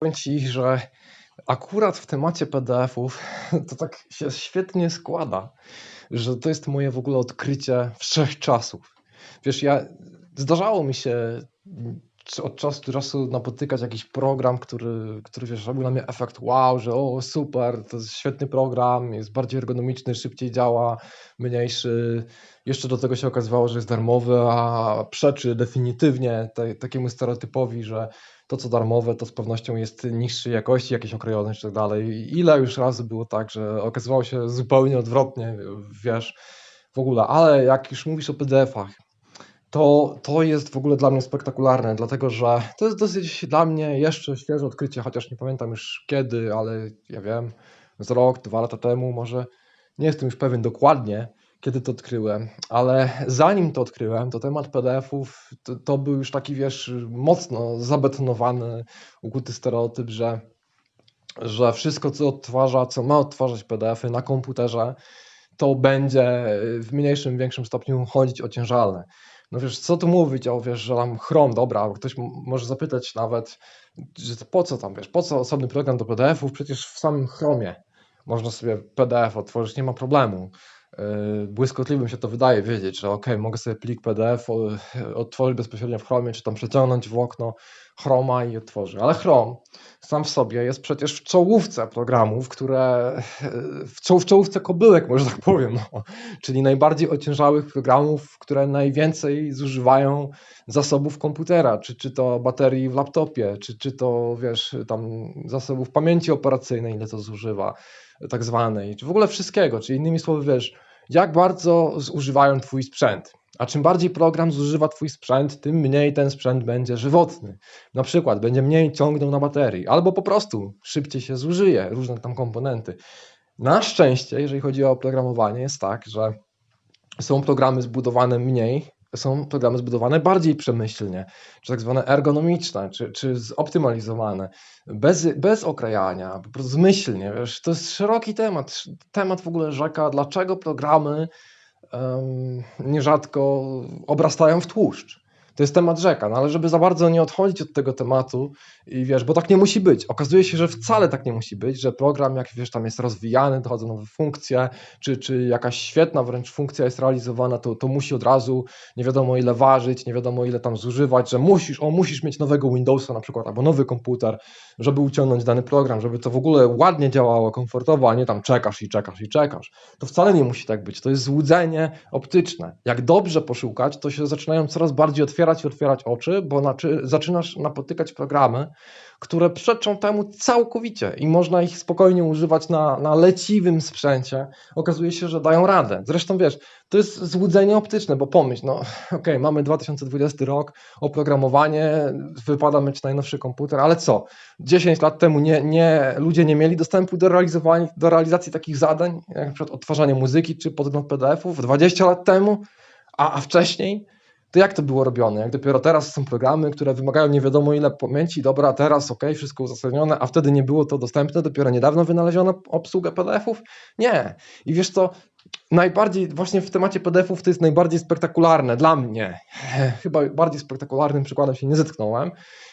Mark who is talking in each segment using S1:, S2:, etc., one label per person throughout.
S1: powiem Ci, że akurat w temacie PDF-ów to tak się świetnie składa, że to jest moje w ogóle odkrycie wszechczasów. Wiesz, ja zdarzało mi się od czasu do czasu napotykać jakiś program, który, który wiesz, robił na mnie efekt wow, że o super, to jest świetny program, jest bardziej ergonomiczny, szybciej działa, mniejszy. Jeszcze do tego się okazywało, że jest darmowy, a przeczy definitywnie te, takiemu stereotypowi, że to co darmowe to z pewnością jest niższej jakości, jakieś okrojone i tak dalej. Ile już razy było tak, że okazywało się zupełnie odwrotnie, wiesz, w ogóle. Ale jak już mówisz o PDF-ach, to, to jest w ogóle dla mnie spektakularne, dlatego że to jest dosyć dla mnie jeszcze świeże odkrycie, chociaż nie pamiętam już kiedy, ale ja wiem, z rok, dwa lata temu może. Nie jestem już pewien dokładnie, kiedy to odkryłem, ale zanim to odkryłem, to temat PDF-ów to, to był już taki, wiesz, mocno zabetonowany, ukuty stereotyp, że, że wszystko, co odtwarza, co ma odtwarzać PDF-y na komputerze, to będzie w mniejszym, większym stopniu chodzić ociężalne. No wiesz, co tu mówić, o wiesz, że tam Chrome, dobra, ktoś może zapytać nawet, po co tam, wiesz, po co osobny program do PDF-ów, przecież w samym Chromie można sobie PDF otworzyć, nie ma problemu. Yy, błyskotliwym się to wydaje wiedzieć, że ok, mogę sobie plik PDF otworzyć bezpośrednio w Chromie, czy tam przeciągnąć w okno Chroma i otworzy. Ale Chrome sam w sobie jest przecież w czołówce programów, które w, czoł, w czołówce kobyłek, może tak powiem, no. czyli najbardziej ociężałych programów, które najwięcej zużywają zasobów komputera, czy, czy to baterii w laptopie, czy, czy to wiesz, tam zasobów pamięci operacyjnej, ile to zużywa tak zwanej, czy w ogóle wszystkiego, czyli innymi słowy, wiesz, jak bardzo zużywają Twój sprzęt. A czym bardziej program zużywa Twój sprzęt, tym mniej ten sprzęt będzie żywotny. Na przykład będzie mniej ciągnął na baterii, albo po prostu szybciej się zużyje różne tam komponenty. Na szczęście, jeżeli chodzi o oprogramowanie, jest tak, że są programy zbudowane mniej są programy zbudowane bardziej przemyślnie, czy tak zwane ergonomiczne, czy, czy zoptymalizowane, bez, bez okrajania, po prostu zmyślnie. Wiesz, to jest szeroki temat, temat w ogóle rzeka, dlaczego programy um, nierzadko obrastają w tłuszcz. To jest temat rzeka, no ale żeby za bardzo nie odchodzić od tego tematu i wiesz, bo tak nie musi być. Okazuje się, że wcale tak nie musi być, że program, jak wiesz, tam jest rozwijany, dochodzą nowe funkcje, czy, czy jakaś świetna wręcz funkcja jest realizowana, to, to musi od razu nie wiadomo ile ważyć, nie wiadomo ile tam zużywać, że musisz, o musisz mieć nowego Windowsa na przykład, albo nowy komputer, żeby uciągnąć dany program, żeby to w ogóle ładnie działało, komfortowo, a nie tam czekasz i czekasz i czekasz. To wcale nie musi tak być. To jest złudzenie optyczne. Jak dobrze poszukać, to się zaczynają coraz bardziej otwierać i otwierać oczy, bo zaczynasz napotykać programy, które przeczą temu całkowicie i można ich spokojnie używać na, na leciwym sprzęcie. Okazuje się, że dają radę. Zresztą wiesz, to jest złudzenie optyczne, bo pomyśl, no okay, mamy 2020 rok, oprogramowanie, wypada mieć najnowszy komputer, ale co? 10 lat temu nie, nie, ludzie nie mieli dostępu do, do realizacji takich zadań, jak na przykład odtwarzanie muzyki czy podgląd PDF-ów 20 lat temu, a, a wcześniej to jak to było robione? Jak dopiero teraz są programy, które wymagają nie wiadomo ile pamięci, dobra, teraz ok, wszystko uzasadnione, a wtedy nie było to dostępne, dopiero niedawno wynaleziono obsługę PDF-ów? Nie. I wiesz co, najbardziej właśnie w temacie PDF-ów to jest najbardziej spektakularne dla mnie. Chyba bardziej spektakularnym przykładem się nie zetknąłem,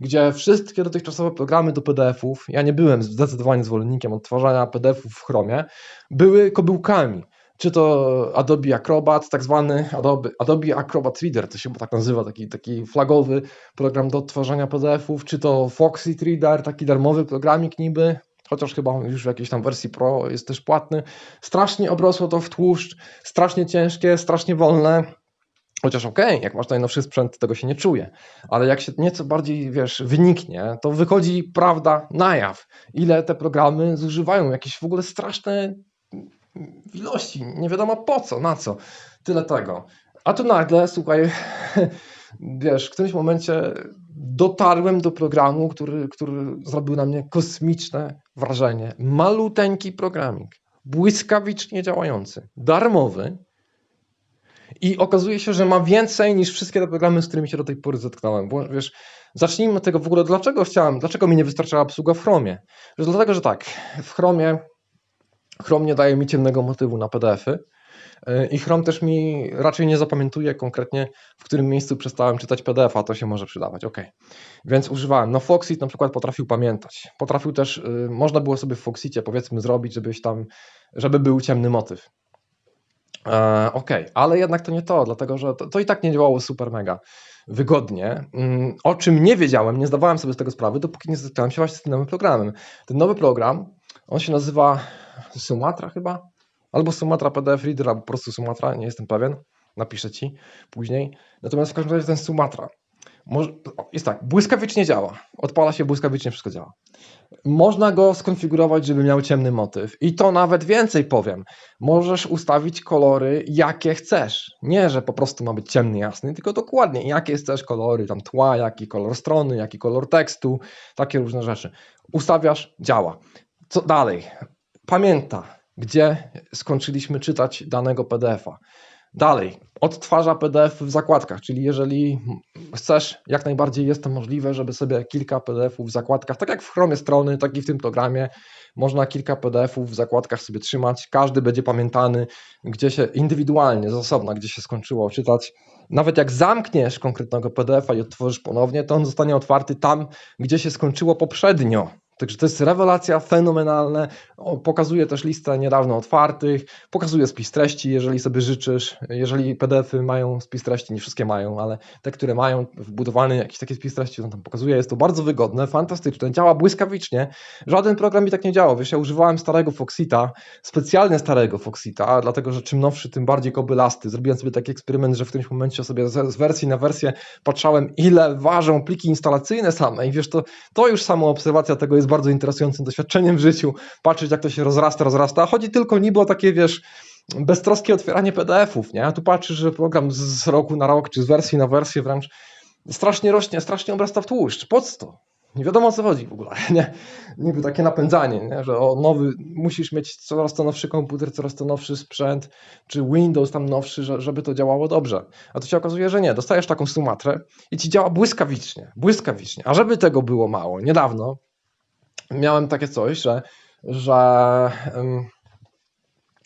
S1: gdzie wszystkie dotychczasowe programy do PDF-ów, ja nie byłem zdecydowanie zwolennikiem odtwarzania PDF-ów w Chromie, były kobyłkami czy to Adobe Acrobat, tak zwany Adobe, Adobe Acrobat Reader, to się tak nazywa, taki, taki flagowy program do odtwarzania PDF-ów, czy to Foxit Reader, taki darmowy programik niby, chociaż chyba już w jakiejś tam wersji Pro jest też płatny. Strasznie obrosło to w tłuszcz, strasznie ciężkie, strasznie wolne. Chociaż okej, okay, jak masz najnowszy sprzęt, tego się nie czuje, ale jak się nieco bardziej, wiesz, wyniknie, to wychodzi prawda na jaw, ile te programy zużywają jakieś w ogóle straszne w ilości, nie wiadomo po co, na co, tyle tego. A tu nagle, słuchaj, wiesz, w którymś momencie dotarłem do programu, który, który zrobił na mnie kosmiczne wrażenie. Maluteńki programik, błyskawicznie działający, darmowy i okazuje się, że ma więcej niż wszystkie te programy, z którymi się do tej pory zetknąłem. Bo wiesz, zacznijmy od tego w ogóle, dlaczego chciałem, dlaczego mi nie wystarczała obsługa w Chromie. Wiesz, dlatego, że tak, w Chromie Chrome nie daje mi ciemnego motywu na PDF-y, Y, I Chrome też mi raczej nie zapamiętuje konkretnie, w którym miejscu przestałem czytać PDF-a, to się może przydawać. Ok. Więc używałem. No Foxit na przykład potrafił pamiętać. Potrafił też, y, można było sobie w Foxicie powiedzmy zrobić, żebyś tam, żeby był ciemny motyw. E, ale jednak to nie to, dlatego że to, to i tak nie działało super mega wygodnie, mm, o czym nie wiedziałem, nie zdawałem sobie z tego sprawy, dopóki nie zetknąłem się właśnie z tym nowym programem. Ten nowy program, on się nazywa Sumatra chyba, albo Sumatra PDF Reader, albo po prostu Sumatra, nie jestem pewien, napiszę Ci później. Natomiast w każdym razie ten Sumatra, jest tak, błyskawicznie działa, odpala się błyskawicznie, wszystko działa. Można go skonfigurować, żeby miał ciemny motyw. I to nawet więcej powiem. Możesz ustawić kolory, jakie chcesz. Nie, że po prostu ma być ciemny, jasny, tylko dokładnie, jakie chcesz kolory, tam tła, jaki kolor strony, jaki kolor tekstu, takie różne rzeczy. Ustawiasz, działa. Co dalej? Pamięta, gdzie skończyliśmy czytać danego PDF-a. Dalej, odtwarza PDF w zakładkach, czyli jeżeli chcesz, jak najbardziej jest to możliwe, żeby sobie kilka PDF-ów w zakładkach, tak jak w Chromie strony, tak i w tym programie, można kilka PDF-ów w zakładkach sobie trzymać, każdy będzie pamiętany, gdzie się indywidualnie, z osobna, gdzie się skończyło czytać. Nawet jak zamkniesz konkretnego PDF-a i odtworzysz ponownie, to on zostanie otwarty tam, gdzie się skończyło poprzednio. Także to jest rewelacja, fenomenalne. Pokazuje też listę niedawno otwartych, pokazuje spis treści, jeżeli sobie życzysz. Jeżeli PDF-y mają spis treści, nie wszystkie mają, ale te, które mają wbudowany jakiś taki spis treści, on tam pokazuje. Jest to bardzo wygodne, fantastyczne, działa błyskawicznie. Żaden program mi tak nie działał. Wiesz, ja używałem starego Foxita, specjalnie starego Foxita, dlatego że czym nowszy, tym bardziej kobylasty. Zrobiłem sobie taki eksperyment, że w którymś momencie sobie z wersji na wersję patrzałem, ile ważą pliki instalacyjne same i wiesz, to, to już samo obserwacja tego jest bardzo interesującym doświadczeniem w życiu, patrzeć jak to się rozrasta, rozrasta. Chodzi tylko niby o takie, wiesz, beztroskie otwieranie PDF-ów, nie? Tu patrzysz, że program z roku na rok, czy z wersji na wersję wręcz strasznie rośnie, strasznie obrasta w tłuszcz. Po co? Nie wiadomo o co chodzi w ogóle, nie? Niby takie napędzanie, nie? że o nowy, musisz mieć coraz to nowszy komputer, coraz to nowszy sprzęt, czy Windows tam nowszy, żeby to działało dobrze. A to się okazuje, że nie. Dostajesz taką sumatrę i ci działa błyskawicznie, błyskawicznie. A żeby tego było mało, niedawno miałem takie coś, że, że um,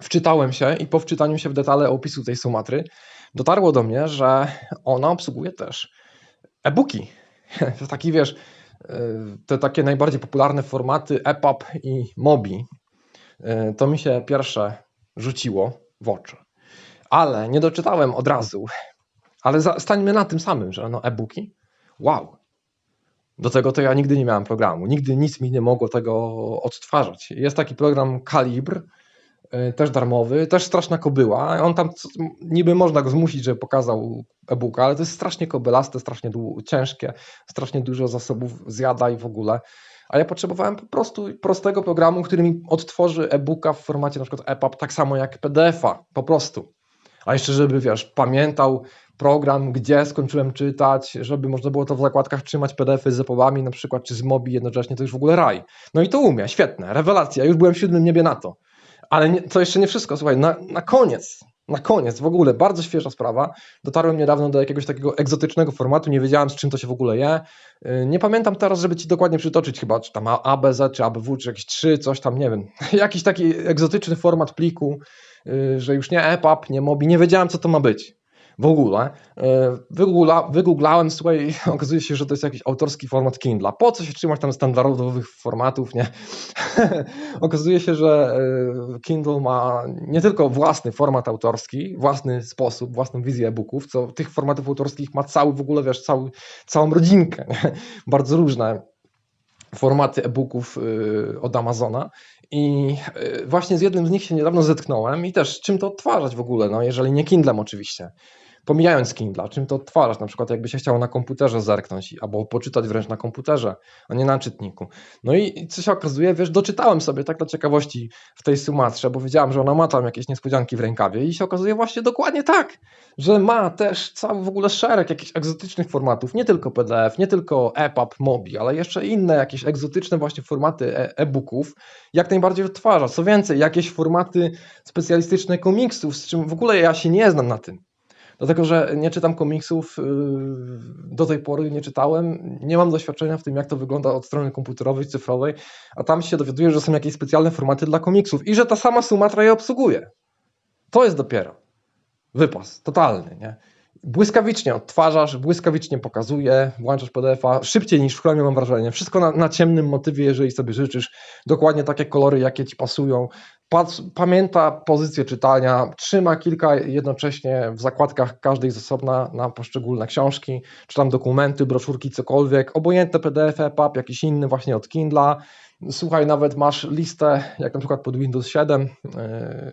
S1: wczytałem się i po wczytaniu się w detale opisu tej Sumatry dotarło do mnie, że ona obsługuje też e-booki. Taki wiesz, te takie najbardziej popularne formaty EPUB i MOBI. To mi się pierwsze rzuciło w oczy. Ale nie doczytałem od razu. Ale stańmy na tym samym, że no e-booki. Wow, do tego to ja nigdy nie miałem programu, nigdy nic mi nie mogło tego odtwarzać. Jest taki program Kalibr, y, też darmowy, też straszna kobyła. On tam niby można go zmusić, żeby pokazał e-booka, ale to jest strasznie kobylaste, strasznie ciężkie, strasznie dużo zasobów zjada i w ogóle. A ja potrzebowałem po prostu prostego programu, który mi odtworzy e-booka w formacie na przykład EPUB, tak samo jak PDF-a, po prostu. A jeszcze, żeby wiesz, pamiętał program, gdzie skończyłem czytać, żeby można było to w zakładkach trzymać PDF-y z epobami na przykład, czy z Mobi jednocześnie, to już w ogóle raj. No i to umie, świetne, rewelacja, już byłem w siódmym niebie na to. Ale nie, to jeszcze nie wszystko, słuchaj, na, na koniec, na koniec w ogóle, bardzo świeża sprawa, dotarłem niedawno do jakiegoś takiego egzotycznego formatu, nie wiedziałem z czym to się w ogóle je, y, nie pamiętam teraz, żeby Ci dokładnie przytoczyć chyba, czy tam ABZ, czy ABW, czy jakieś 3, coś tam, nie wiem, jakiś taki egzotyczny format pliku, że już nie EPUB, nie MOBI, nie wiedziałem co to ma być w ogóle. E, wygoogla, wygooglałem, słuchaj, okazuje się, że to jest jakiś autorski format Kindle. Po co się trzymać tam standardowych formatów, nie? okazuje się, że e, Kindle ma nie tylko własny format autorski, własny sposób, własną wizję e-booków, co tych formatów autorskich ma cały w ogóle, wiesz, cały, całą rodzinkę, nie? bardzo różne formaty e-booków y, od Amazona. I y, właśnie z jednym z nich się niedawno zetknąłem i też czym to odtwarzać w ogóle, no jeżeli nie Kindlem oczywiście pomijając Kindle, czym to odtwarzasz, na przykład jakby się chciało na komputerze zerknąć albo poczytać wręcz na komputerze, a nie na czytniku. No i co się okazuje, wiesz, doczytałem sobie tak dla ciekawości w tej Sumatrze, bo wiedziałem, że ona ma tam jakieś niespodzianki w rękawie i się okazuje właśnie dokładnie tak, że ma też cały w ogóle szereg jakichś egzotycznych formatów, nie tylko PDF, nie tylko EPUB, MOBI, ale jeszcze inne jakieś egzotyczne właśnie formaty e, e-booków, jak najbardziej odtwarza. Co więcej, jakieś formaty specjalistyczne komiksów, z czym w ogóle ja się nie znam na tym. Dlatego, że nie czytam komiksów, y, do tej pory nie czytałem, nie mam doświadczenia w tym, jak to wygląda od strony komputerowej, cyfrowej, a tam się dowiaduję, że są jakieś specjalne formaty dla komiksów i że ta sama Sumatra je obsługuje. To jest dopiero wypas totalny, nie? Błyskawicznie odtwarzasz, błyskawicznie pokazuje, włączasz PDF-a, szybciej niż w Chromie mam wrażenie. Wszystko na, na ciemnym motywie, jeżeli sobie życzysz. Dokładnie takie kolory, jakie ci pasują. Patrz, pamięta pozycję czytania, trzyma kilka jednocześnie w zakładkach każdej z osobna na poszczególne książki, czy tam dokumenty, broszurki, cokolwiek. Obojętne PDF, EPUB, jakiś inny właśnie od Kindla. Słuchaj, nawet masz listę, jak na przykład pod Windows 7, yy,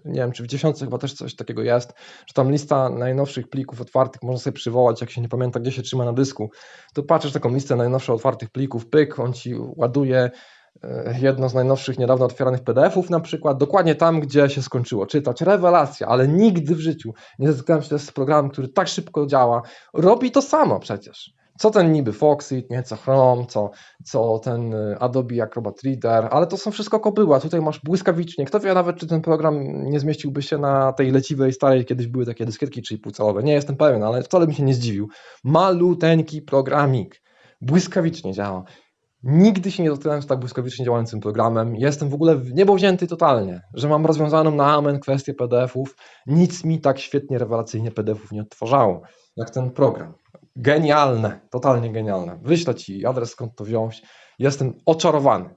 S1: nie wiem, czy w 10 chyba też coś takiego jest, że tam lista najnowszych plików otwartych można sobie przywołać, jak się nie pamięta, gdzie się trzyma na dysku, to patrzysz taką listę najnowszych otwartych plików, pyk, on ci ładuje jedno z najnowszych, niedawno otwieranych PDF-ów na przykład, dokładnie tam, gdzie się skończyło czytać. Rewelacja, ale nigdy w życiu nie zetknąłem się z programem, który tak szybko działa. Robi to samo przecież. Co ten niby Foxit, nie, co Chrome, co, co ten y, Adobe Acrobat Reader, ale to są wszystko kobyła. Tutaj masz błyskawicznie. Kto wie nawet, czy ten program nie zmieściłby się na tej leciwej, starej, kiedyś były takie dyskietki 3,5 calowe. Nie jestem pewien, ale wcale bym się nie zdziwił. Maluteńki programik. Błyskawicznie działa. Nigdy się nie dotknąłem z tak błyskawicznie działającym programem. Jestem w ogóle w totalnie, że mam rozwiązaną na amen kwestię PDF-ów. Nic mi tak świetnie, rewelacyjnie PDF-ów nie odtwarzało, jak ten program. Genialne, totalnie genialne. Wyślę Ci adres, skąd to wziąć. Jestem oczarowany.